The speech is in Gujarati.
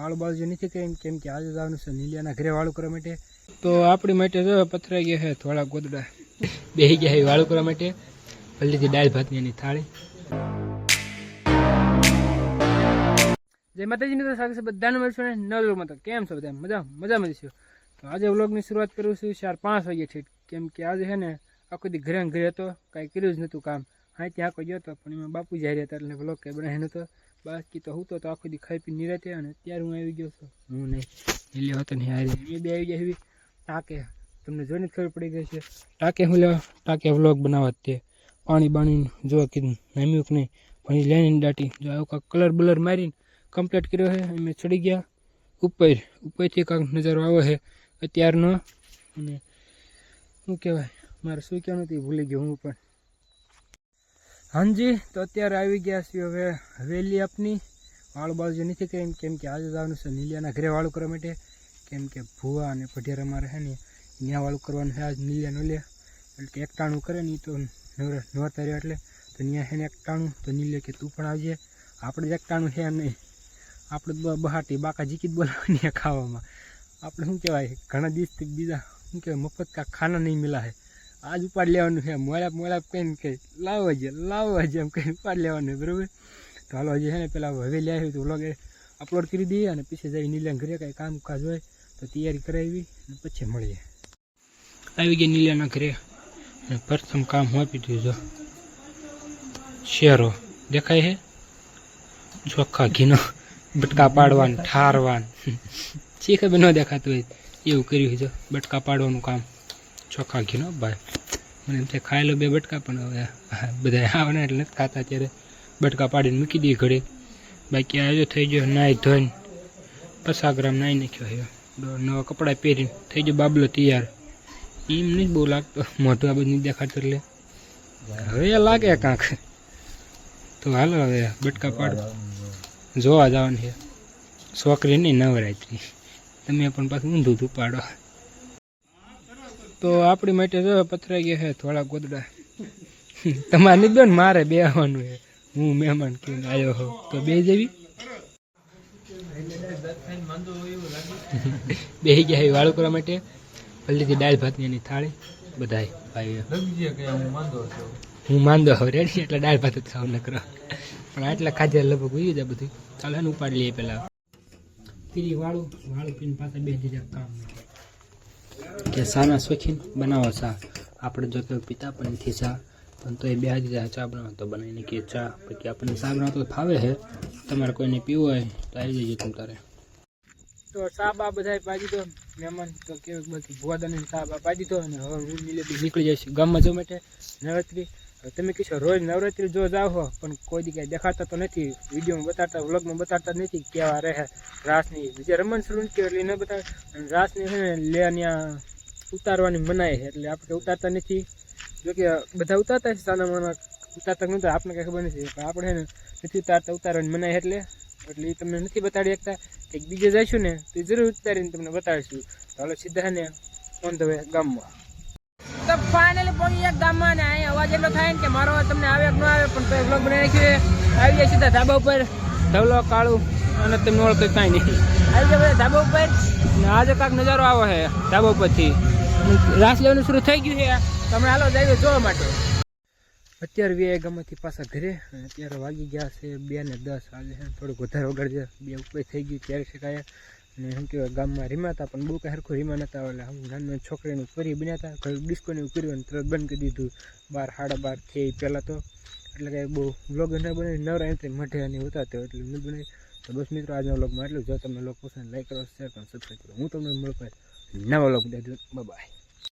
વાળ બાળું જે નથી કરી કેમ કે આજે જવાનું છે નીલિયાના ઘરે વાળું કરવા માટે. તો આપણી માટે જો પથરાઈ ગયા છે થોડા ગોદડા. બેસી ગયા છે વાળું કરવા માટે. ભલીથી દાળ ભાતની એની થાળી. જય માતાજી મિત્રો સ્વાગત છે બધાને મળશું ને નવ વ્લોગમાં તો. કેમ છો બધા? મજા મજા મળીશું તો આજે વ્લોગની શરૂઆત કરું છું ચાર પાંચ વાગે છે. કેમ કે આજે છે ને આખો દી ઘરે ઘરે હતો. કાંઈ કર્યું જ નહોતું કામ. હા ત્યાં આખો ગયો હતો, પણ એમાં બાપુ જાય રહ્યા હતા એટલે વ્લોગ કંઈ બનાવ્યો નહોતો. બાકી તો હું તો આખો દી ખાઈ પી નિરાતે અને ત્યારે હું આવી ગયો છું. હું નહીં. એટલે હતો નહીં હારી એ બે આવી ગયા એવી ટાંકે. તમને જોઈને ખબર પડી ગઈ છે ટાંકે હું લેવા? ટાંકે વ્લોગ બનાવવા તે. પાણી બાણી જોવા કીધું. નામ્યું કે નહીં? પાણી લેની દાટી. જો આવું કાંક કલર બલર મારીને કમ્પ્લીટ કર્યો છે અમે ચડી ગયા. ઉપર. ઉપરથી કાંક નજારો આવે છે. અત્યારનો. અને શું કહેવાય? મારે શું કહેવાનું હતું ભૂલી ગયો હું પણ. હાંજી, તો અત્યારે આવી ગયા છીએ હવે હવેલી આપની. વાળ બાજુ નથી કરી કેમ કે આજે જવાનું છે નીલિયાના ઘરે વાળું કરવા માટે. કેમ કે ભૂવા અને પઢિયાર અમારે છે ને ત્યાં વાળું કરવાનું છે આજ નીલિયા લે એટલે કે એક ટાણું કરે ને તો નવરતા રહ્યો એટલે. તો ત્યાં છે ને એક ટાણું તો નીલે કે તું પણ આવજે. આપણે જ એકટાણું છે નહીં આપણે બહાટી બાકા જીકી જ બોલાવવાની ખાવામાં. આપણે શું કહેવાય, ઘણા દિવસથી બીજા, શું કહેવાય, મફત કા ખાના નહીં મિલા હે આજ ઉપાડ લેવાનું છે. મોડા મોળાપ કહીને કે લાવો છે લાવો છે એમ કહીને ઉપાડ લેવાનું બરાબર? તો હાલો હજી છે ને પેલા હવે લે આવ્યું તો વ્લોગ અપલોડ કરી દઈએ અને પછી જઈ નીલિયા ઘરે કાંઈ કામકાજ હોય તો તૈયારી કરાવી અને પછી મળીએ. આવી ગયા નીલિયાના ઘરે. પ્રથમ કામ આપી દીધું જો શેરો. દેખાય છે? ચોખ્ખા ઘીનો બટકા પાડવાનું, ઠારવાનું. શીખે ન દેખાતું હોય એવું કર્યું છે. બટકા પાડવાનું કામ. ચોખ્ખા ઘીનો ભાઈ, મને એમ થાય ખાઈ લો બે બટકા, પણ હવે બધા આવે ને એટલે નથી ખાતા ત્યારે બટકા પાડીને મૂકી દઈએ ઘડે બાકી આજો થઈ ગયો નાહી ધોઈને, પચાસ ગ્રામ નાહી નાખ્યો હવે નવા કપડાં પહેરીને થઈ ગયો બાબલો તૈયાર. એમ નહીં બહુ લાગતો. મોઢું આ બધું દેખાતું એટલે. હવે લાગે કાંક. તો હાલો હવે બટકા પાડ. જોવા જવાનું છે. નહીં નવરાત્રી. તમે પણ પાછું ઊંધું પાડો તો આપણી માટે જો પથરાઈ ગયા છે થોડા ગોદડા. તમારે નહીં બેન, મારે બે આવવાનું છે હું મહેમાન કહીને આવ્યો હોઉં. તો બે જેવી બે ગયા એ વાળું કરવા માટે. પલ્લીથી દાળ ભાતની એની થાળી. બધાય ભાઈઓ હું. માંદો હવે રેડી એટલે દાળ ભાત જ ખાવ નકરો. પણ આટલા ખાધે લગભગ ઉઈ જાય બધું ચાલો એને ઉપાડી લઈએ પેલા પીરી વાળું વાળું પીને પાછા બે દીધા કામ. કે સાના શોખીન બનાવો ચા આપણે જો કે પીતા પણ નથી ચા પણ તો એ બે દીધા ચા બનાવો. તો બનાવીને કે ચા. પછી આપણને ચા બનાવતો ફાવે છે તમારે કોઈને પીવું હોય તો આવી જજો તમ તારે. તો ચા બા બધા પાડી દો મહેમાન. તો કેવું બધી ભુવાદાની ચા બા પાડી દો અને હવે હું નીલેથી નીકળી જઈશ. ગામમાં જો માટે નવરાત્રી. તમે કહેશો રોજ નવરાત્રી જો જાઓ હો, પણ કોઈ કાંઈ દેખાતા તો નથી. વિડીયોમાં બતાડતા, વ્લોગમાં બતાડતા નથી કેવા રહે. રાસની, બીજા રમણ શરૂ નથી એટલે ન બતાવે. રાસની છે ને લે ત્યાં ઉતારવાની મનાય છે એટલે આપણે ઉતારતા નથી. જોકે બધા ઉતારતા છે સાના માના ઉતારતા નહોતા આપણે કંઈ ખબર નથી પણ આપણે ને નથી ઉતારતા ઉતારવાની મનાય એટલે. એટલે એ તમને નથી બતાડી શકતા. એક બીજે જઈશું ને તો એ જરૂર ઉતારીને તમને બતાડીશું ચાલો સીધા ને ઓન ધ વે ગામમાં. તો ફાઇનલી પહોંચી ગયા ગામમાં ને અહીંયા અવાજ એટલો થાય ને કે મારો તમને આવે કે ન આવે પણ તો બ્લોગ બનાવી નાખ્યો આવી જાય સીધા ધાબા ઉપર. ધવલો કાળું અને તમને ઓળખતો કાંઈ નહીં આવી જાય બધા ધાબા ઉપર. ને આજે કાંક નજારો આવો છે ધાબા ઉપરથી. રાસ લેવાનું શરૂ થઈ ગયું છે. તમે હાલો જાય જોવા માટે. અત્યારે વે ગામમાંથી પાછા ઘરે. અત્યારે વાગી ગયા છે બે ને દસ આજે થોડુંક વધારે વગાડજે બે ઉપર થઈ ગયું ત્યારે શકાય અને શું કહેવાય, ગામમાં રીમાતા પણ બહુ કાંઈ સરખું રીમા નતા એટલે હું નાની છોકરીનું ફરી બન્યા હતા. ઘરે ડિસ્કોને એવું કર્યું અને તરત બંધ કરી દીધું. બાર, સાડા બાર થઈ પહેલાં તો. એટલે કાંઈ બહુ વ્લોગ ન બને નવરા એન્ટ્રી મઢે અને હોતા તો એટલે ન બને તો બસ મિત્રો, આજના વ્લોગમાં એટલું જો. તમને લોકો પસંદ લાઈક કરો, શેર કરો સબસ્ક્રાઈબ કરો. હું તમને મળું નવા દે બાય